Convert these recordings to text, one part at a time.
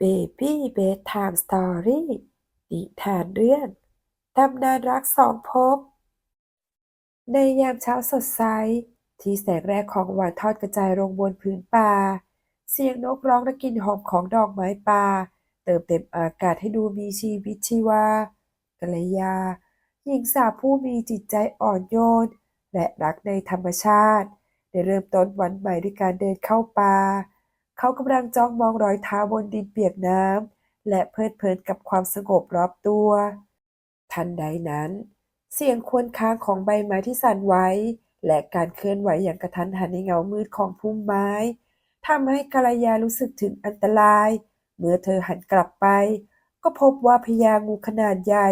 Baby Bedtime Story นิทานเรื่องตำนานรักสองภพ ในยามเช้าสดใส ที่แสงแรกของวันทอดกระจายลงบนพื้นป่า เสียงนกร้องและกลิ่นหอมของดอกไม้ป่า เติมเต็มอากาศให้ดูมีชีวิตชีวากัลยา หญิงสาวผู้มีจิตใจอ่อนโยน และรักในธรรมชาติ ได้เริ่มต้นวันใหม่ด้วยการเดินเข้าป่า เขากำลังจ้องมองรอยเท้าบนดินเปียกน้ำและเพลิดเพลินกับความสงบรอบตัว ทันใดนั้น เสียงควญครางของใบไม้ที่สั่นไหวและการเคลื่อนไหวอย่างกระทันหันในเงามืดของพุ่มไม้ทำให้กัลยารู้สึกถึงอันตราย เมื่อเธอหันกลับไป ก็พบว่าพญางูขนาดใหญ่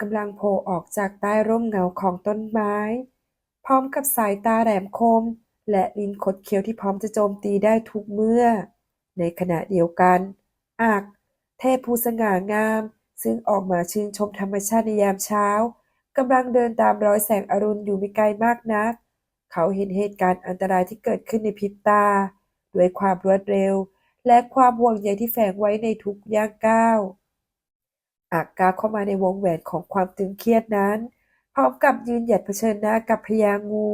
กำลังโผล่ออกจากใต้ร่มเงาของต้นไม้ พร้อมกับสายตาแหลมคม และลิ้นคดเคี้ยวที่พร้อมจะโจมตีได้ทุกเมื่อ ในขณะเดียวกันอักเทพผู้สง่างาม ซึ่งออกมาชื่นชมธรรมชาติในยามเช้ากำลังเดินตามรอยแสงอรุณอยู่ไม่ไกลมากนัก เขาเห็นเหตุการณ์อันตรายที่เกิดขึ้นในพริบตา ด้วยความรวดเร็ว และความห่วงใยที่แฝงไว้ในทุกย่างก้าวอักกาเข้ามาในวงแหวนของความตึงเครียดนั้น พร้อมกับยืนหยัดเผชิญหน้ากับพญางู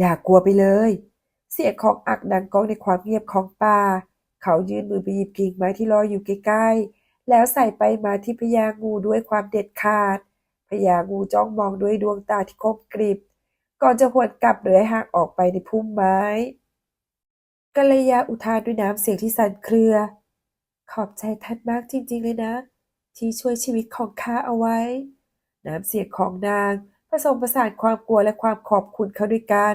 อย่ากกลัวไปเลย เสียงของอักดังก้องในความเงียบของป่า เขายื่นมือไปหยิบกิ่งไม้ที่ลอยอยู่ใกล้ๆ แล้วใส่ไปมาที่พญางูด้วยความเด็ดขาด พญางูจ้องมองด้วยดวงตาที่คมกริบ ก่อนจะหวนกลับเลื้อยห่างออกไปในพุ่มไม้กัลยาอุทานด้วยน้ำเสียงที่สั่นเครือ ขอบใจท่านมากจริงๆเลยนะ ที่ช่วยชีวิตของข้าเอาไว้ น้ำเสียงของนาง ผสมผสานความกลัวและความขอบคุณเข้าด้วยกัน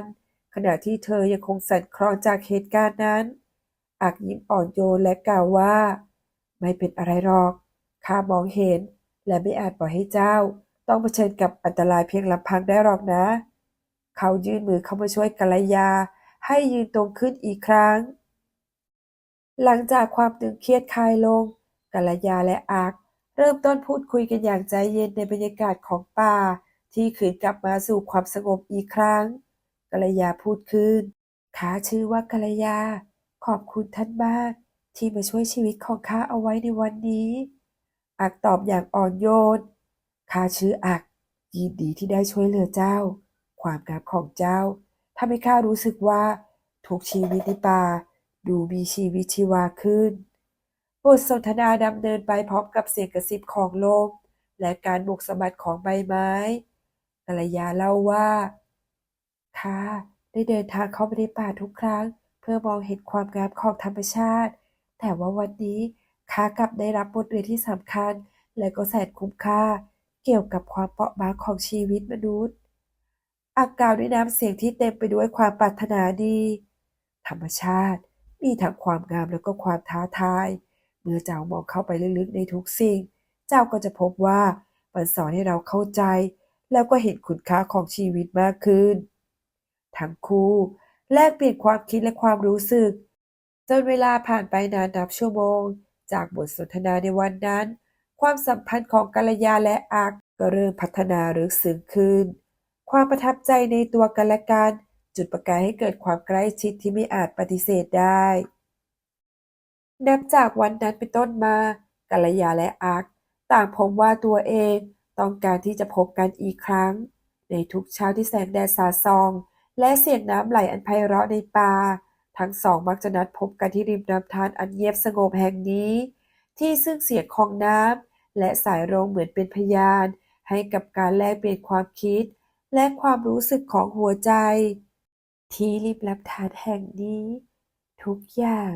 ขณะที่เธอยังคงสั่นคลอนจากเหตุการณ์นั้นอักยิ้มอ่อนโยนและกล่าวว่า ไม่เป็นอะไรหรอก ข้ามองเห็น และไม่อาจปล่อยให้เจ้า ต้องเผชิญกับอันตรายเพียงลำพังได้หรอกนะ เขายื่นมือเข้ามาช่วยกัลยา ให้ยืนตรงขึ้นอีกครั้ง หลังจากความตึงเครียดคลายลงกัลยาและอักเริ่มต้นพูดคุยกันอย่างใจเย็นในบรรยากาศของป่า ที่คืนกลับมาสู่ความสงบอีกครั้งกัลยาพูดขึ้นข้าชื่อว่ากัลยา ขอบคุณท่านมาก ที่มาช่วยชีวิตของข้าเอาไว้ในวันนี้ อักตอบอย่างอ่อนโยนข้าชื่ออักยินดีที่ได้ช่วยเหลือเจ้า ความงามของเจ้าทำให้ข้ารู้สึกว่าทุกชีวิตในป่าดูมีชีวิตชีวาขึ้นบทสนทนาดำเนินไปพร้อมกับเสียงกระซิบของลมและการบุกสะบัดของใบไม้ กัลยาเล่าว่าข้าได้เดินทางเข้าไปในป่าทุกครั้ง เพื่อมองเห็นความงามของธรรมชาติ แต่ว่าวันนี้ข้ากลับได้รับบทเรียนที่สำคัญ และก็แสนคุ้มค่า เกี่ยวกับความเปราะบางของชีวิตมนุษย์อักกล่าวด้วยน้ำเสียงที่เต็มไปด้วยความปรารถนาดี ธรรมชาติมีทั้งความงามแล้วก็ความท้าทาย เมื่อเจ้ามองเข้าไปลึกๆในทุกสิ่ง เจ้าก็จะพบว่ามันสอนให้เราเข้าใจ แล้วก็เห็นคุณค่าของชีวิตมากขึ้น ทั้งคู่แลกเปลี่ยนความคิดและความรู้สึก จนเวลาผ่านไปนานนับชั่วโมง จากบทสนทนาในวันนั้น ความสัมพันธ์ของกัลยาและอักก็เริ่มพัฒนาลึกซึ้งขึ้น ความประทับใจในตัวกันและกันจุดประกายให้เกิดความใกล้ชิดที่ไม่อาจปฏิเสธได้ นับจากวันนั้นเป็นต้นมากัลยาและอักต่างพบว่าตัวเอง ต้องการที่จะพบกันอีกครั้ง ในทุกเช้าที่แสงแดดสาดส่อง และเสียงน้ำไหลอันไพเราะในป่า ทั้งสองมักจะนัดพบกันที่ริมลำธารอันเงียบสงบแห่งนี้ ที่ซึ่งเสียงของน้ำและสายลมเหมือนเป็นพยาน ให้กับการแลกเปลี่ยนความคิด และความรู้สึกของหัวใจ ที่ริมลำธารแห่งนี้ ทุกอย่าง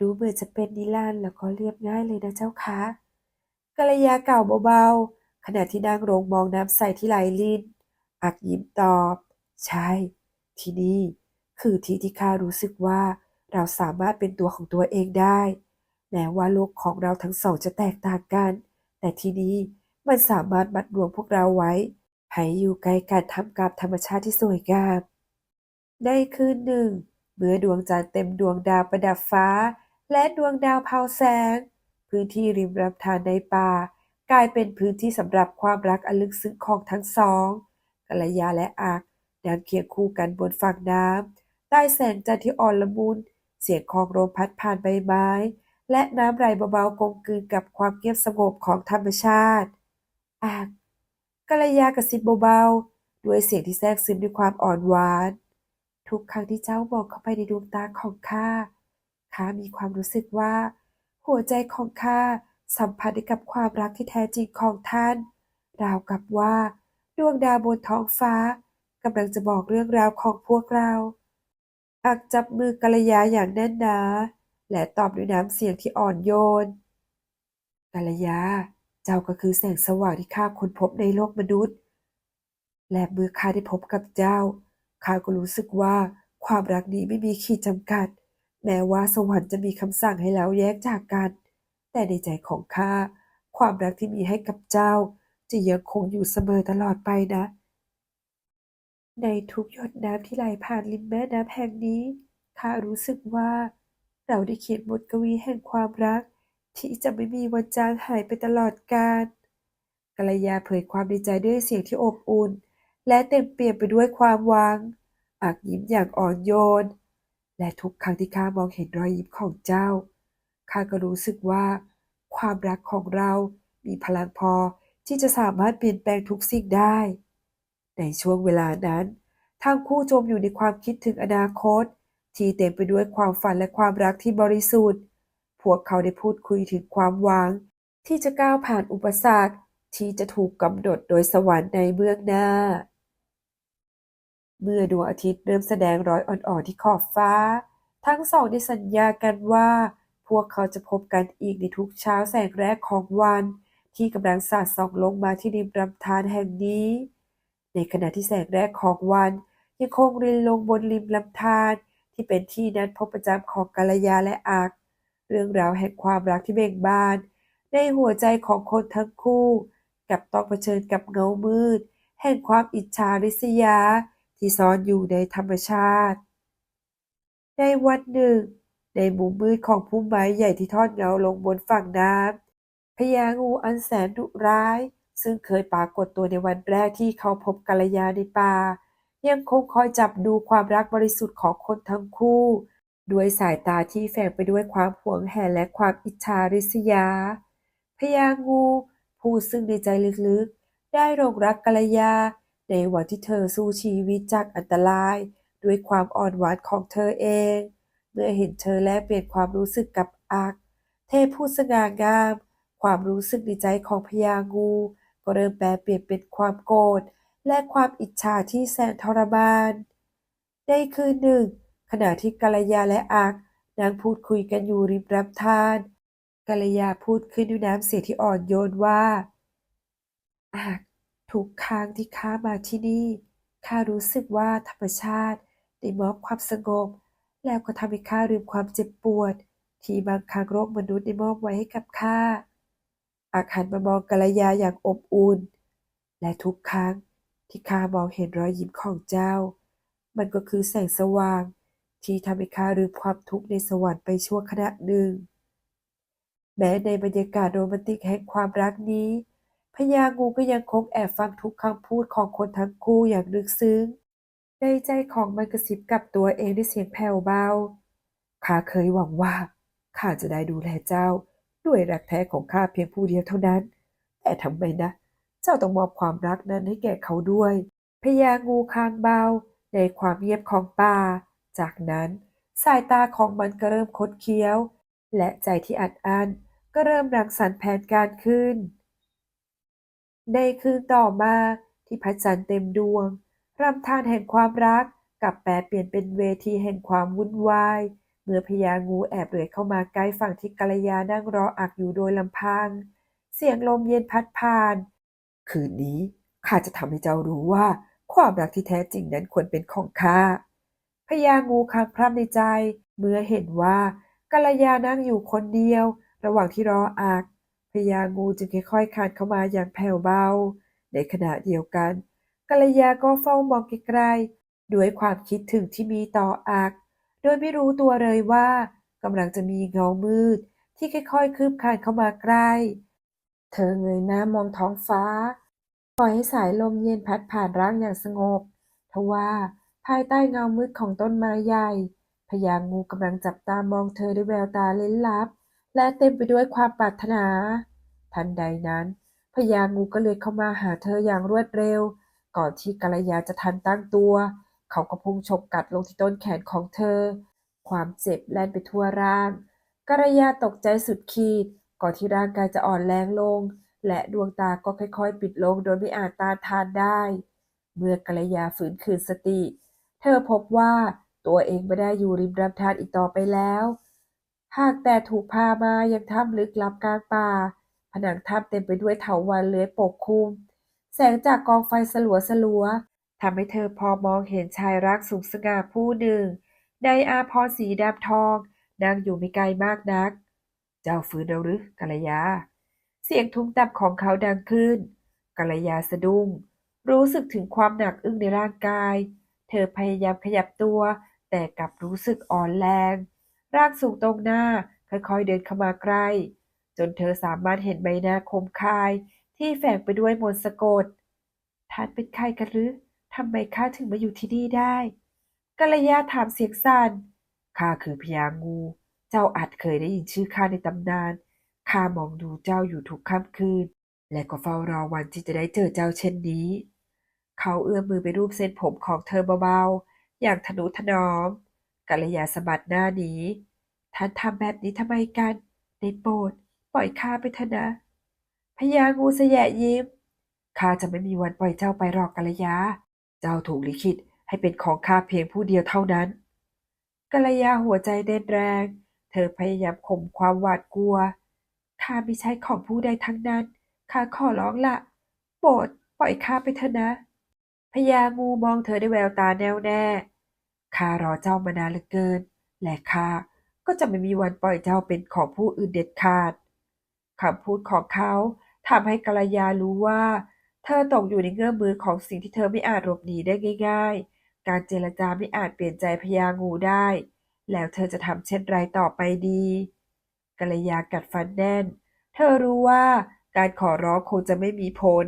ดูเหมือนจะเป็นนิรันดร์แล้วก็เรียบง่ายเลยนะเจ้าคะกัลยาเก่าเบาๆ ขณะที่นั่งลงมองน้ำใสที่ไหลลินอักยิ้มตอบ ใช่ ที่นี่ คือที่ที่ข้ารู้สึกว่าเราสามารถเป็นตัวของตัวเองได้ แม้ว่าโลกของเราทั้งสองจะแตกต่างกัน แต่ที่นี่มันสามารถมัดรวมพวกเราไว้ ให้อยู่ใกล้กันทำกับธรรมชาติที่สวยงาม ในคืนหนึ่ง เมื่อดวงจันทร์เต็มดวงดาวประดับฟ้า และดวงดาวเผาแสง พื้นที่ริมลำธารในป่า กลายเป็นพื้นที่สำหรับความรักอันลึกซึ้งของทั้งสองกัลยาและอักนั่งเคียงคู่กันบนฝั่งน้ำใต้แสงจันทร์ที่อ่อนละมุน เสียงของลมพัดผ่านใบไม้ และน้ำไหลเบาๆกลมกลืนกับความเงียบสงบของธรรมชาติอากกัลยากระซิบเบาๆด้วยเสียงที่แทรกซึมด้วยความอ่อนหวาน ทุกครั้งที่เจ้ามองเข้าไปในดวงตาของข้าข้ามีความรู้สึกว่า หัวใจของข้า สัมพันธ์ได้กับความรักที่แท้จริงของท่าน ราวกับว่าดวงดาวบนท้องฟ้ากำลังจะบอกเรื่องราวของพวกเราอักจับมือกัลยาอย่างแน่นหนา และตอบด้วยน้ำเสียงที่อ่อนโยนกัลยา เจ้าก็คือแสงสว่างที่ข้าค้นพบในโลกมนุษย์ และเมื่อข้าได้พบกับเจ้า ข้าก็รู้สึกว่าความรักนี้ไม่มีขีดจำกัด แม้ว่าสวรรค์จะมีคำสั่งให้เราแยกจากกัน แต่ในใจของข้าความรักที่มีให้กับเจ้า จะยังคงอยู่เสมอตลอดไปนะ ในทุกหยดน้ำที่ไหลผ่านริมแม่น้ำแห่งนี้ข้ารู้สึกว่า เราได้เขียนบทกวีแห่งความรัก ที่จะไม่มีวันจางหายไปตลอดกาลกัลยาเผยความดีใจด้วยเสียงที่อบอุ่น และเต็มเปี่ยมไปด้วยความหวังอักยิ้มอย่างอ่อนโยน และทุกครั้งที่ข้ามองเห็นรอยยิ้มของเจ้า ข้าก็รู้สึกว่า ความรักของเรามีพลังพอที่จะสามารถเปลี่ยนแปลงทุกสิ่งได้ ในช่วงเวลานั้นทั้งคู่จมอยู่ในความคิดถึงอนาคต ที่เต็มไปด้วยความฝันและความรักที่บริสุทธิ์ พวกเขาได้พูดคุยถึงความหวัง ที่จะก้าวผ่านอุปสรรคที่จะถูกกำหนดโดยสวรรค์ในเบื้องหน้า เมื่อดวงอาทิตย์เริ่มแสดงรอยอ่อนๆที่ขอบฟ้า ทั้งสองได้สัญญากันว่า พวกเขาจะพบกันอีกในทุกเช้าแสงแรกของวัน ที่กำลังสาดส่องลงมาที่ริมลำธารแห่งนี้ ในขณะที่แสงแรกของวัน ยังคงรินลงบนริมลำธารที่เป็นที่นัดพบประจำของกัลยาและอัก เรื่องราวแห่งความรักที่เบ่งบาน ในหัวใจของคนทั้งคู่ กับต้องเผชิญกับเงามืด แห่งความอิจฉาริษยาที่ซ่อนอยู่ในธรรมชาติ ในวันหนึ่ง ในมุมมืดของพุ่มไม้ใหญ่ที่ทอดเงาลงบนฝั่งน้ำพญางูอันแสนดุร้าย ซึ่งเคยปรากฏตัวในวันแรกที่เขาพบกัลยาในป่า ยังคงคอยจับดูความรักบริสุทธิ์ของคนทั้งคู่ ด้วยสายตาที่แฝงไปด้วยความหวงแหนและความอิจฉาริษยา พญางู ผู้ซึ่งในใจลึกๆ ได้หลงรักกัลยา ในวันที่เธอสู้ชีวิตจากอันตราย ด้วยความอ่อนหวานของเธอเอง เมื่อเห็นเธอแลกเปลี่ยนความรู้สึกกับอักเทพผู้สง่างาม ความรู้สึกในใจของพญางู ก็เริ่มแปลเปลี่ยนเป็นความโกรธและความอิจฉาที่แสนทรมาน ในคืนหนึ่ง ขณะที่กัลยาและอักนั่งพูดคุยกันอยู่ริมลำธารกัลยาพูดขึ้นด้วยน้ำเสียงที่อ่อนโยนว่าอักทุกครั้งที่ข้ามาที่นี่ข้ารู้สึกว่าธรรมชาติได้มอบความสงบ แล้วก็ทำให้ข้าลืมความเจ็บปวด ที่บางครั้งโลกมนุษย์ได้มอบไว้ให้กับข้าอาหันมามองกัลยาอย่างอบอุ่น และทุกครั้งที่ข้ามองเห็นรอยยิ้มของเจ้า มันก็คือแสงสว่าง ที่ทำให้ข้าลืมความทุกข์ในสวรรค์ไปชั่วขณะหนึ่ง แม้ในบรรยากาศโรแมนติกแห่งความรักนี้พญางูก็ยังคงแอบฟังทุกคำพูดของคนทั้งคู่อย่างลึกซึ้ง ในใจของมันกระซิบกับตัวเองด้วยเสียงแผ่วเบา ข้าเคยหวังว่า ข้าจะได้ดูแลเจ้า ด้วยรักแท้ของข้าเพียงผู้เดียวเท่านั้น แต่ทำไมนะ เจ้าต้องมอบความรักนั้นให้แก่เขาด้วย พญางูคางเบา ในความเงียบของป่า จากนั้นสายตาของมันก็เริ่มคดเคี้ยว และใจที่อัดอั้นก็เริ่มรังสรรค์แผนการขึ้น ในคืนต่อมาที่พระจันทร์เต็มดวง รำธารแห่งความรักกลับแปลเปลี่ยนเป็นเวทีแห่งความวุ่นวาย เมื่อพญางูแอบเลื้อยเข้ามาใกล้ฝั่งที่กัลยานั่งรออักอยู่โดยลำพัง เสียงลมเย็นพัดผ่าน คืนนี้ข้าจะทำให้เจ้ารู้ว่า ความรักที่แท้จริงนั้นควรเป็นของข้าพญางูคางพร่ำในใจ เมื่อเห็นว่ากัลยานั่งอยู่คนเดียว ระหว่างที่รออักพญางูจึงค่อยๆคลานเข้ามาอย่างแผ่วเบา ในขณะเดียวกัน กัลยาก็เฝ้ามองไกลๆด้วยความคิดถึงที่มีต่ออัก โดยไม่รู้ตัวเลยว่ากำลังจะมีเงามืด ที่ค่อยๆคืบคลานเข้ามาใกล้ เธอเงยหน้ามองท้องฟ้า ปล่อยให้สายลมเย็นพัดผ่านร่างอย่างสงบทว่าภายใต้เงามืดของต้นไม้ใหญ่พญางูกำลังจับตามองเธอด้วยแววตาเล้นลับ และเต็มไปด้วยความปรารถนา ทันใดนั้นพญางูก็เลื้อยเข้ามาหาเธออย่างรวดเร็ว ก่อนที่กัลยาจะทันตั้งตัว เขาก็พุ่งฉกกัดลงที่ต้นแขนของเธอ ความเจ็บแล่นไปทั่วร่างกัลยาตกใจสุดขีด ก่อนที่ร่างกายจะอ่อนแรงลง และดวงตาก็ค่อยๆ ปิดลงโดยไม่อาจตาทานได้ เมื่อกัลยาฝืนคืนสติ เธอพบว่าตัวเองไม่ได้อยู่ริมลำธารอีกต่อไปแล้ว หากแต่ถูกพามายังถ้ำลึกลับกลางป่า ผนังถ้ำเต็มไปด้วยเถาวัลย์เลื้อยปกคลุม แสงจากกองไฟสลัวสลัวทำให้เธอพอมองเห็นชายร่างสูงสง่าผู้หนึ่ง ในอาภรสีดำทองนั่งอยู่ไม่ไกลมากนัก เจ้าฟื้นแล้วหรือกัลยา เสียงทุ้มต่ำของเขาดังขึ้นกัลยาสะดุ้ง รู้สึกถึงความหนักอึ้งในร่างกาย เธอพยายามขยับตัว แต่กลับรู้สึกอ่อนแรง ร่างสูงตรงหน้าค่อยๆเดินเข้ามาใกล้ จนเธอสามารถเห็นใบหน้าคมคาย ที่แฝงไปด้วยมนต์สะกด ท่านเป็นใครกันหรือทำไมข้าถึงมาอยู่ที่นี่ได้กัลยาถามเสียงสั่นข้าคือพญางู เจ้าอาจเคยได้ยินชื่อข้าในตำนาน ข้ามองดูเจ้าอยู่ทุกค่ำคืน และก็เฝ้ารอวันที่จะได้เจอเจ้าเช่นนี้ เขาเอื้อมมือไปรูปเส้นผมของเธอเบาๆ อย่างทนุถนอมกัลยาสะบัดหน้าหนีท่านทำแบบนี้ทำไมกัน ได้โปรดปล่อยข้าไปเถอะนะ พญางูเสยะยิ้มข้าจะไม่มีวันปล่อยเจ้าไปหรอกกัลยา เจ้าถูกลิขิตให้เป็นของข้าเพียงผู้เดียวเท่านั้นกัลยาหัวใจเต้นแรง เธอพยายามข่มความหวาดกลัวข้าไม่ใช่ของผู้ใดทั้งนั้นข้าขอร้องละโปรดปล่อยข้าไปเถอะนะพญางูมองเธอด้วยแววตาแน่วแน่ข้ารอเจ้ามานานเหลือเกิน และข้าก็จะไม่มีวันปล่อยเจ้าเป็นของผู้อื่นเด็ดขาดคำพูดของเขา ทำให้กัลยารู้ว่า เธอตกอยู่ในเงื้อมมือของสิ่งที่เธอไม่อาจหลบหนีได้ง่าย ๆ การเจรจาไม่อาจเปลี่ยนใจพญางูได้ แล้วเธอจะทำเช่นไรต่อไปดีกัลยากัดฟันแน่น เธอรู้ว่าการขอร้องคงจะไม่มีผล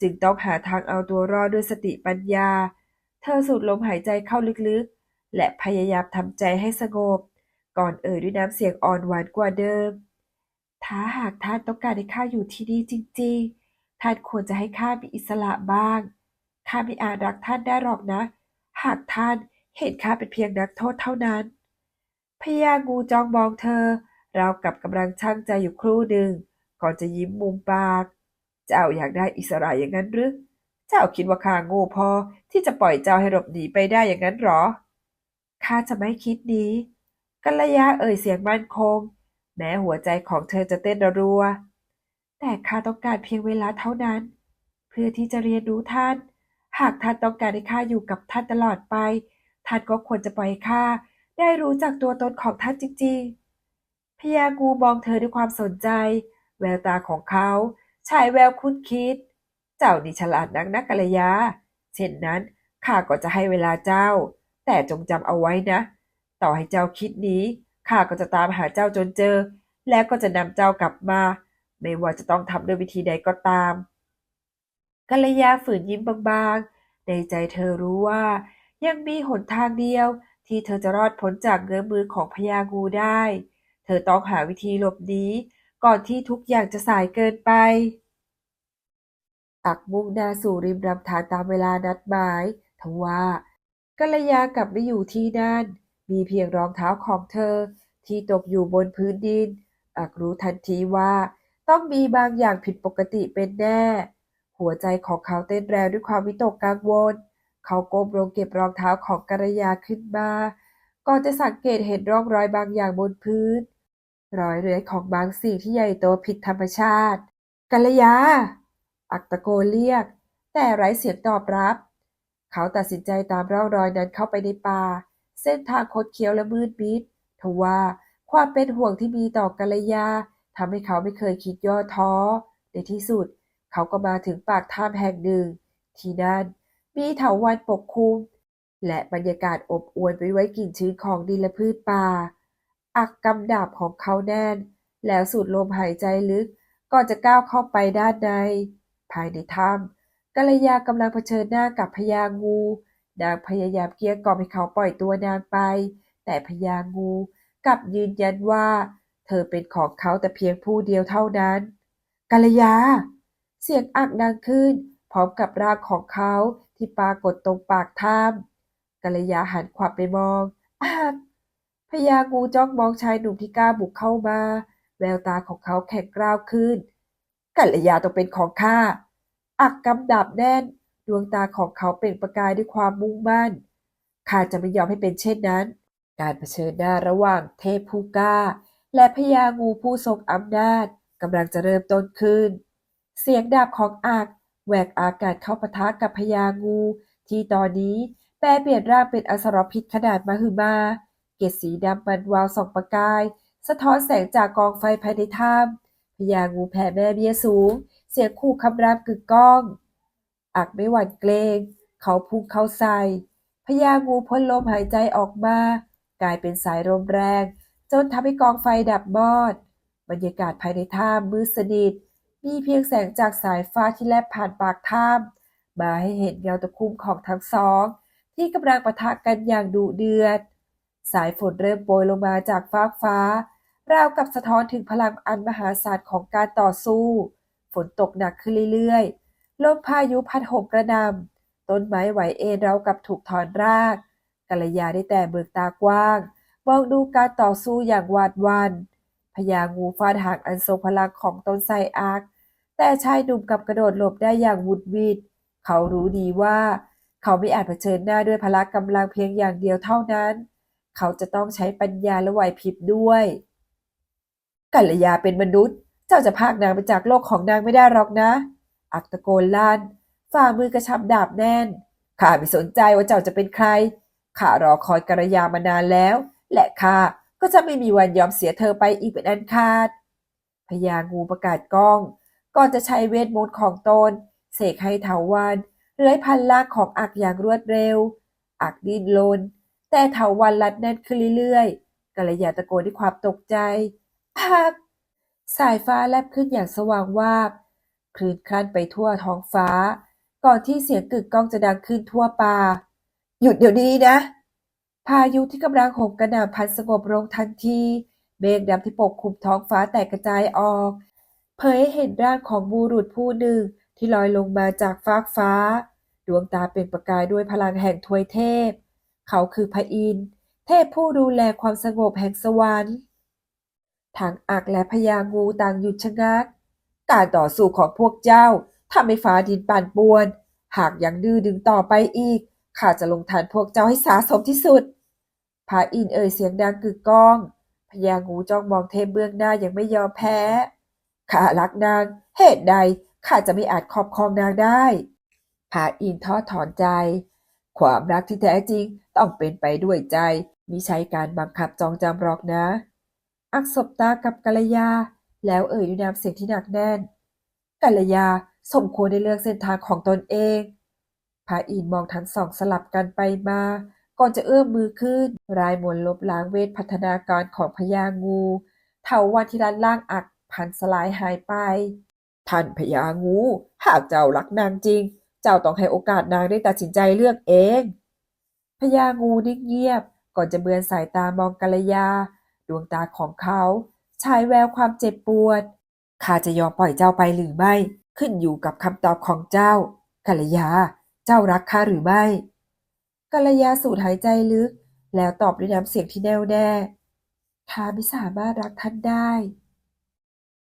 จึงต้องหาทางเอาตัวรอดด้วยสติปัญญา เธอสูดลมหายใจเข้าลึกๆ และพยายามทำใจให้สงบ ก่อนเอ่ยด้วยน้ำเสียงอ่อนหวานกว่าเดิม ถ้าหากท่านต้องการให้ข้าอยู่ที่นี่จริง ๆ ท่านควรจะให้ข้ามีอิสระบ้าง ข้าไม่อาจรักท่านได้หรอกนะ หากท่านเห็นข้าเป็นเพียงนักโทษเท่านั้น พญางูจ้องมองเธอ ราวกับกำลังชั่งใจอยู่ครู่หนึ่ง ก่อนจะยิ้มมุมปาก เจ้าอยากได้อิสระอย่างนั้นหรือ เจ้าคิดว่าข้าโง่พอที่จะปล่อยเจ้าให้หลบหนีไปได้อย่างนั้นหรอ ข้าจะไม่คิดนี้กัลยาเอ่ยเสียงมั่นคง แม้หัวใจของเธอจะเต้นรัว แต่ข้าต้องการเพียงเวลาเท่านั้น เพื่อที่จะเรียนรู้ท่าน หากท่านต้องการให้ข้าอยู่กับท่านตลอดไป ท่านก็ควรจะปล่อยข้าได้รู้จักตัวตนของท่านจริงๆพญางูมองเธอด้วยความสนใจ แววตาของเขาฉายแววคุ้นคิด เจ้านี่ฉลาดนักนะกัลยา เช่นนั้นข้าก็จะให้เวลาเจ้า แต่จงจำเอาไว้นะ ต่อให้เจ้าคิดนี้ ข้าก็จะตามหาเจ้าจนเจอ แล้วก็จะนำเจ้ากลับมา ไม่ว่าจะต้องทำด้วยวิธีใดก็ตามกัลยาฝืนยิ้มบางๆ ในใจเธอรู้ว่า ยังมีหนทางเดียวที่เธอจะรอดพ้นจากเงื้อมือของพญางูได้ เธอต้องหาวิธีหลบหนีก่อนที่ทุกอย่างจะสายเกินไป ตักมุ่งหน้าสู่ริมลำธารตามเวลานัดหมาย ทว่ากัลยากลับไม่อยู่ที่นั่น มีเพียงรองเท้าของเธอที่ตกอยู่บนพื้นดินอักรู้ทันทีว่า ต้องมีบางอย่างผิดปกติเป็นแน่ หัวใจของเขาเต้นแรงด้วยความวิตกกังวล เขาก้มลงเก็บรองเท้าของกัลยาขึ้นมาก่อนจะสังเกตเห็นร่องรอยบางอย่างบนพื้น รอยเลื้อยของบางสิ่งที่ใหญ่โตผิดธรรมชาติกัลยา อักตะโกนเรียก แต่ไร้เสียงตอบรับ เขาตัดสินใจตามร่องรอยนั้นเข้าไปในป่า เส้นทางคดเคี้ยวและมืดมิดทว่าความเป็นห่วงที่มีต่อกัลยาทำให้เขาไม่เคยคิดย่อท้อ ในที่สุด เขาก็มาถึงปากถ้ำแห่งหนึ่ง ที่นั่นมีเถาวัลย์ปกคลุม และบรรยากาศอบอวลไปด้วยกลิ่นชื้นของดินและพืชป่า อักกำดาบของเขาแน่น แล้วสูดลมหายใจลึกก่อนจะก้าวเข้าไปด้านใน ภายในถ้ำกัลยากำลังเผชิญหน้ากับพญางู นางพยายามเกลี้ยกล่อมให้เขาปล่อยตัวนางไป แต่พญางูกลับยืนยันว่า เธอเป็นของเขาแต่เพียงผู้เดียวเท่านั้นกัลยา เสียงอักดังขึ้น พร้อมกับร่างของเขาที่ปรากฏตรงปากถ้ำกัลยาหันขวับไปมองอักพญางูจ้องมองชายหนุ่มที่กล้าบุกเข้ามา แววตาของเขาแข็งกร้าวขึ้นกัลยาต้องเป็นของข้า อักกำดาบแน่น ดวงตาของเขาเปล่งประกายด้วยความมุ่งมั่น ข้าจะไม่ยอมให้เป็นเช่นนั้น การเผชิญหน้าระหว่างเทพผู้กล้า และพญางูผู้ทรงอำนาจกำลังจะเริ่มต้นขึ้น เสียงดาบของอักแหวกอากาศเข้าปะทะกับพญางู ที่ตอนนี้แปลเปลี่ยนร่างเป็นอสรพิษขนาดมหึมา เกศสีดำมันวาวส่องประกาย สะท้อนแสงจากกองไฟภายในถ้ำพญางูแผ่แม่เบี้ยสูง เสียงคู่คำรามกึกก้อง อักไม่หวั่นเกรง เขาพุ่งเข้าใส่พญางูพ่นลมหายใจออกมา กลายเป็นสายลมแรง จนทำให้กองไฟดับมอด บรรยากาศภายในถ้ำมืดสนิทมีเพียงแสงจากสายฟ้าที่แลบผ่านปากถ้ำมาให้เห็นเงาตะคุ่มของทั้งสอง ที่กำลังปะทะกันอย่างดุเดือด สายฝนเริ่มโปรยลงมาจากฟากฟ้าราวกับสะท้อนถึงพลังอันมหาศาลของการต่อสู้ ฝนตกหนักขึ้นเรื่อยๆ ลมพายุพัดโหมกระนำต้นไม้ไหวเอ็นรากับถูกถอนรากกัลยาได้แต่เบิกตากว้าง มองดูการต่อสู้อย่างหวาดวันพญางูฟาดหางอันทรงพลังของต้นไทรอาร์คแต่ชายหนุ่มกับกระโดดหลบได้อย่างวุดวิดเขารู้ดีว่า เขาไม่อาจเผชิญหน้าด้วยพละกำลังเพียงอย่างเดียวเท่านั้น เขาจะต้องใช้ปัญญาและไหวพริบด้วยกัลยาเป็นมนุษย์ เจ้าจะพากนางไปจากโลกของนางไม่ได้หรอกนะ อักตะโกนลั่นฝ่ามือกระชับดาบแน่น ข้าไม่สนใจว่าเจ้าจะเป็นใคร ข้ารอคอยกัลยามานานแล้ว และข้าก็จะไม่มีวันยอมเสียเธอไปอีกเป็นอันขาด พญางูประกาศก้อง ก่อนจะใช้เวทมนต์ของตนเสกให้เถาวันเลื้อยพันลากของอักอย่างรวดเร็ว อักดิ้นรนแต่เถาวันรัดแน่นขึ้นเรื่อยๆกัลยาตะโกนด้วยความตกใจอักสายฟ้าแลบขึ้นอย่างสว่างวาบ คลื่นคลั่นไปทั่วท้องฟ้า ก่อนที่เสียงกึกก้องจะดังขึ้นทั่วป่า หยุดเดี๋ยวนี้นะ พายุที่กำลังโหมกระหน่ำพัดสงบลงทันทีเมฆดำที่ปกคลุมท้องฟ้าแตกกระจายออก เผยให้เห็นร่างของบุรุษผู้หนึ่งที่ลอยลงมาจากฟากฟ้า ดวงตาเปล่งประกายด้วยพลังแห่งทวยเทพ เขาคือพระอินทร์เทพผู้ดูแลความสงบแห่งสวรรค์ทังอักและพญางูต่างหยุดชะงัก การต่อสู้ของพวกเจ้าทำให้ฟ้าดินปั่นป่วน หากยังดื้อดึงต่อไปอีก ข้าจะลงทันพวกเจ้าให้สาสมที่สุดพระอินเอ่ยเสียงดังกึกก้อง พญางูจ้องมองเทพเบื้องหน้ายังไม่ยอมแพ้ ข้ารักนาง เหตุใดข้าจะไม่อาจครอบครองนางได้พระอินทอดถอนใจ ความรักที่แท้จริงต้องเป็นไปด้วยใจมิใช่การบังคับจองจำหรอกนะ อักษบตากับกัลยา แล้วเอ่ยด้วยน้ำเสียงที่หนักแน่นกัลยาสมควรได้เลือกเส้นทางของตนเองพระอินทร์มองทั้งสองสลับกันไปมา ก่อนจะเอื้อมมือขึ้น รายมนลบล้างเวทพัฒนาการของพญางูเถาวันที่ด้านล่างอักพันสลายหายไป ท่านพญางู หากเจ้ารักนางจริง เจ้าต้องให้โอกาสนางได้ตัดสินใจเลือกเอง พญางูนิ่งเงียบ ก่อนจะเบือนสายตามองกัลยา ดวงตาของเขา ฉายแววความเจ็บปวด ข้าจะยอมปล่อยเจ้าไปหรือไม่ ขึ้นอยู่กับคำตอบของเจ้า กัลยา เจ้ารักข้าหรือไม่ กัลยาสูดหายใจลึก แล้วตอบด้วยน้ำเสียงที่แน่วแน่ข้าไม่สามารถรักท่านได้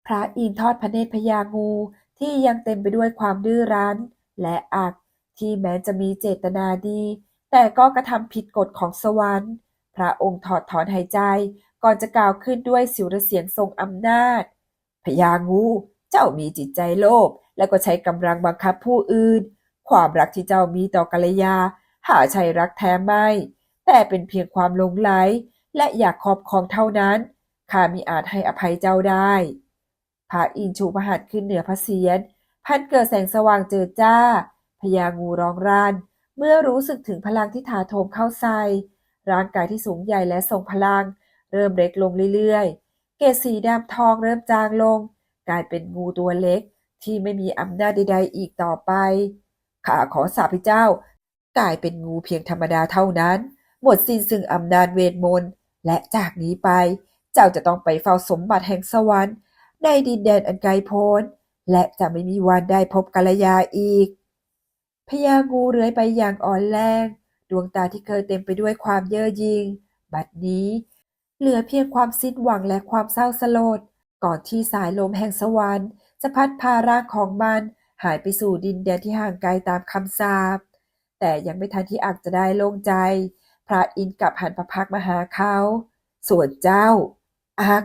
พระอินทอดพระเนตรพญางูที่ยังเต็มไปด้วยความดื้อรั้น และอักที่แม้จะมีเจตนาดี แต่ก็กระทำผิดกฎของสวรรค์ พระองค์ถอดถอนหายใจ ก่อนจะกล่าวขึ้นด้วยสิวระเสียงทรงอำนาจพญางูเจ้ามีจิตใจโลภและก็ใช้กำลังบังคับผู้อื่น ความรักที่เจ้ามีต่อกัลยา หาใช่รักแท้ไม่ แต่เป็นเพียงความหลงไหล และอยากครอบครองเท่านั้นข้ามิอาจให้อภัยเจ้าได้พระอินชูพระหัตถ์ขึ้นเหนือพระเศียร พันเกิดแสงสว่างเจิดจ้าพญางูร้องร่านเมื่อรู้สึกถึงพลังที่ถาโถมเข้าใส่ร่างกายที่สูงใหญ่และทรงพลัง เริ่มเล็กลงเรื่อยๆ เกศสีดำทองเริ่มจางลง กลายเป็นงูตัวเล็กที่ไม่มีอำนาจใดๆอีกต่อไป ข้าขอสาปเจ้า กลายเป็นงูเพียงธรรมดาเท่านั้น หมดสิ้นซึ่งอำนาจเวทมนต์และจากนี้ไป เจ้าจะต้องไปเฝ้าสมบัติแห่งสวรรค์ ในดินแดนอันไกลโพ้น และจะไม่มีวันได้พบกัลยาอีกพญางูเลื้อยไปอย่างอ่อนแรง ดวงตาที่เคยเต็มไปด้วยความเย่อหยิ่งบัดนี้ เหลือเพียงความสิ้นหวังและความเศร้าสลด ก่อนที่สายลมแห่งสวรรค์ จะพัดพาร่างของมัน หายไปสู่ดินแดนที่ห่างไกลตามคำสาปแต่ยังไม่ทันที่อักจะได้โล่งใจ พระอินทร์กลับหันพระพักมาหาเขา ส่วนเจ้า อัก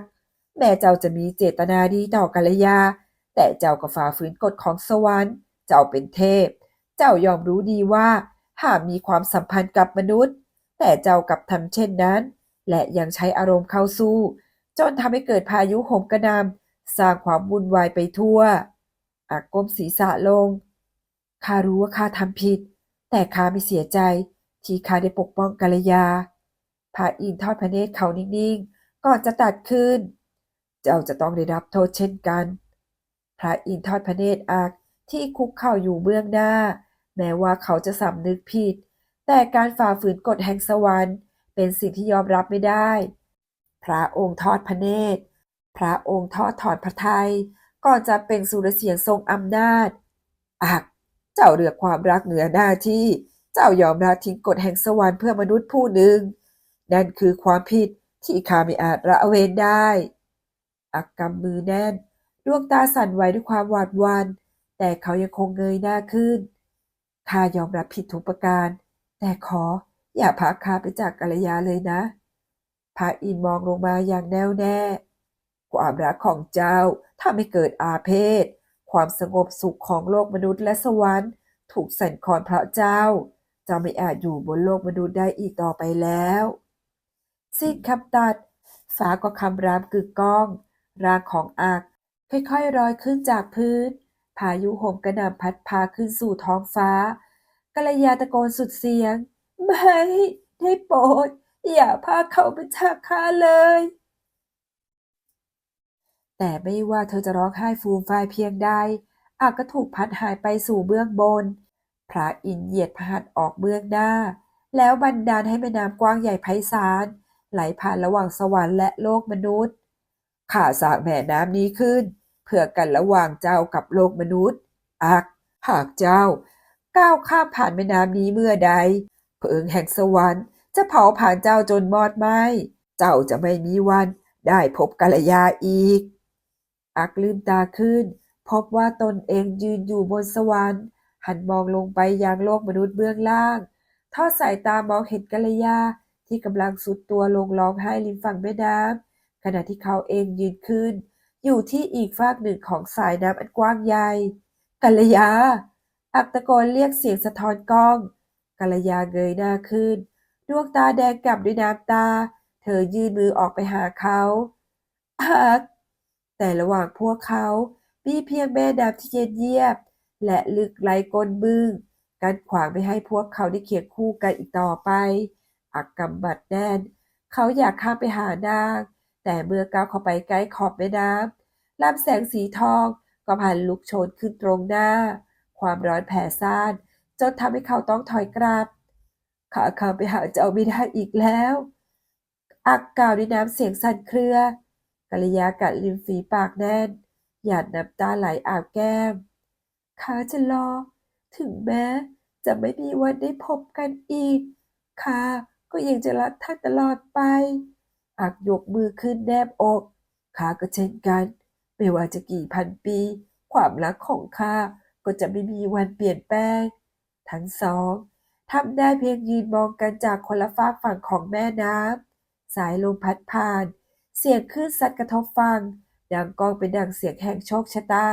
แม้เจ้าจะมีเจตนาดีต่อกัลยา แต่เจ้าก็ฝ่าฝืนกฎของสวรรค์ เจ้าเป็นเทพ เจ้ายอมรู้ดีว่าหากมีความสัมพันธ์กับมนุษย์ แต่เจ้ากับทำเช่นนั้น และยังใช้อารมณ์เข้าสู้ จนทำให้เกิดพายุโหมกระหนำสร้างความวุ่นวายไปทั่วอักก้มศีรษะลงข้ารู้ว่าข้าทำผิด แต่ข้าไม่เสียใจ ที่ข้าได้ปกป้องกัลยาพระอินทร์ทอดพระเนตรเขานิ่งๆ ก่อนจะตัดขึ้น เจ้าจะต้องได้รับโทษเช่นกัน พระอินทร์ทอดพระเนตรอักที่คุกเข่าอยู่เบื้องหน้า แม้ว่าเขาจะสำนึกผิด แต่การฝ่าฝืนกฎแห่งสวรรค์ เป็นสิ่งที่ยอมรับไม่ได้ พระองค์ทอดพระเนตร พระองค์ทอดถอนพระทัยก่อนจะเป็นสุรเสียงทรงอำนาจ อัก เจ้าเลือกความรักเหนือหน้าที่ เจ้ายอมละทิ้งกฎแห่งสวรรค์เพื่อมนุษย์ผู้หนึ่ง นั่นคือความผิดที่ข้าไม่อาจละเว้นได้ อักกำมือแน่น ดวงตาสั่นไหวด้วยความหวาดหวั่น แต่เขายังคงเงยหน้าขึ้น ข้ายอมรับผิดทุกประการ แต่ขอ อย่าพาข้าไปจากกัลยาเลยนะ พระอินมองลงมาอย่างแน่วแน่ ความรักของเจ้าถ้าไม่เกิดอาเพศ ความสงบสุขของโลกมนุษย์และสวรรค์ ถูกสั่นคลอนเพราะเจ้า เจ้าไม่อาจอยู่บนโลกมนุษย์ได้อีกต่อไปแล้ว สิ้นคำตัดฟ้าก็คำรามกึกก้อง รางของอักค่อยๆลอยขึ้นจากพื้น พายุโหมกระหน่ำพัดพาขึ้นสู่ท้องฟ้ากัลยาตะโกนสุดเสียง ไม่ได้โปรดอย่าพาเขาไปจากข้าเลย แต่ไม่ว่าเธอจะร้องไห้ฟูมฟายเพียงใดอักก็ถูกพัดหายไปสู่เบื้องบน พระอินเหยียดพระหัตถ์ออกเบื้องหน้า แล้วบันดาลให้แม่น้ำกว้างใหญ่ไพศาลไหลผ่านระหว่างสวรรค์และโลกมนุษย์ข้าสางแม่น้ำนี้ขึ้น เพื่อกันระหว่างเจ้ากับโลกมนุษย์ อัก หากเจ้า ก้าวข้ามผ่านแม่น้ำนี้เมื่อใด เพลิงแห่งสวรรค์ จะเผาผ่านเจ้าจนมอดไหมเจ้าจะไม่มีวันได้พบกัลยาอีก อักลืมตาขึ้น พบว่าตนเองยืนอยู่บนสวรรค์ หันมองลงไปยังโลกมนุษย์เบื้องล่าง ทอดสายตามองเห็นกัลยาที่กำลังสุดตัวลงร้องไห้ริมฝั่งแม่น้ำขณะที่เขาเองยืนขึ้น อยู่ที่อีกฝากหนึ่งของสายน้ำอันกว้างใหญ่กัลยา อักตะโกนเรียกเสียงสะท้อนกล้อง กัลยาเงยหน้าขึ้น ดวงตาแดงกล่ำด้วยน้ำตา เธอยื่นมือออกไปหาเขาอักแต่ระหว่างพวกเขา มีเพียงแม่น้ำที่เย็นเยียบ และลึกไหลก้นบึ้งกันขวางไม่ให้พวกเขาได้เคียงคู่กันอีกต่อไป อักกำบัดแน่น เขาอยากข้ามไปหานาง แต่เมื่อก้าวเข้าไปใกล้ขอบแม่น้ำลำแสงสีทองก็พันลุกโชนขึ้นตรงหน้า ความร้อนแผ่ซ่าน จนทำให้เขาต้องถอยกลับข้าเข้าไปหาเจ้าไม่ได้อีกแล้ว อักกล่าวด้วยน้ำเสียงสั่นเครือกัลยากัดริมฝีปากแน่น หยาดน้ำตาไหลอาบแก้มข้าจะรอ ถึงแม้จะไม่มีวันได้พบกันอีกข้าก็ยังจะรักท่านตลอดไป อักยกมือขึ้นแนบอกข้าก็เช่นกัน ไม่ว่าจะกี่พันปี ความรักของข้าก็จะไม่มีวันเปลี่ยนแปลง ทั้งสองทำได้เพียงยืนมองกันจากคนละฝากฝั่งของแม่น้ำ สายลมพัดผ่าน เสียงคลื่นซัดกระทบฟัง ดังกองเป็นดังเสียงแห่งโชคชะตา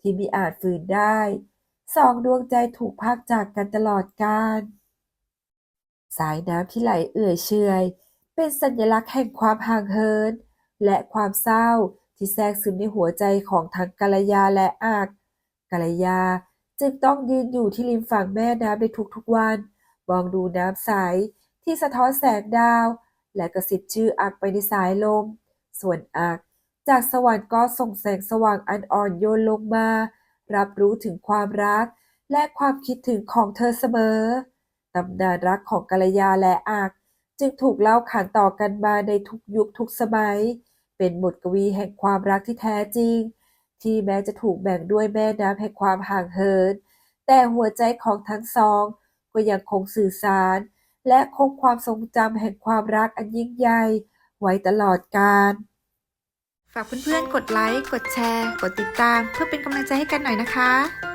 ที่มิอาจฝืนได้ สองดวงใจถูกพากจากกันตลอดกาล สายน้ำที่ไหลเอื่อยเฉอยเป็นสัญลักษณ์แห่งความห่างเหิน และความเศร้าที่แทรกซึมในหัวใจของทั้งกัลยาและอากกัลยา จึงต้องยืนอยู่ที่ริมฝั่งแม่น้ำในทุกๆวัน มองดูน้ำใสที่สะท้อนแสงดาว และกระสิบชื่ออักไปในสายลม ส่วนอักจากสวรรค์ก็ส่งแสงสว่างอันอ่อนโยนลงมา รับรู้ถึงความรัก และความคิดถึงของเธอเสมอตำนานรักของกัลยาและอักจึงถูกเล่าขานต่อกันมาในทุกยุคทุกสมัย เป็นบทกวีแห่งความรักที่แท้จริง ที่แม้จะถูกแบ่งด้วยแม่น้ำแห่งความห่างเหิน แต่หัวใจของทั้งสอง ก็ยังคงสื่อสาร และคงความทรงจำแห่งความรักอันยิ่งใหญ่ไว้ตลอดกาลฝากเพื่อนๆ กดไลค์ กดแชร์ กดติดตาม เพื่อเป็นกำลังใจให้กันหน่อยนะคะ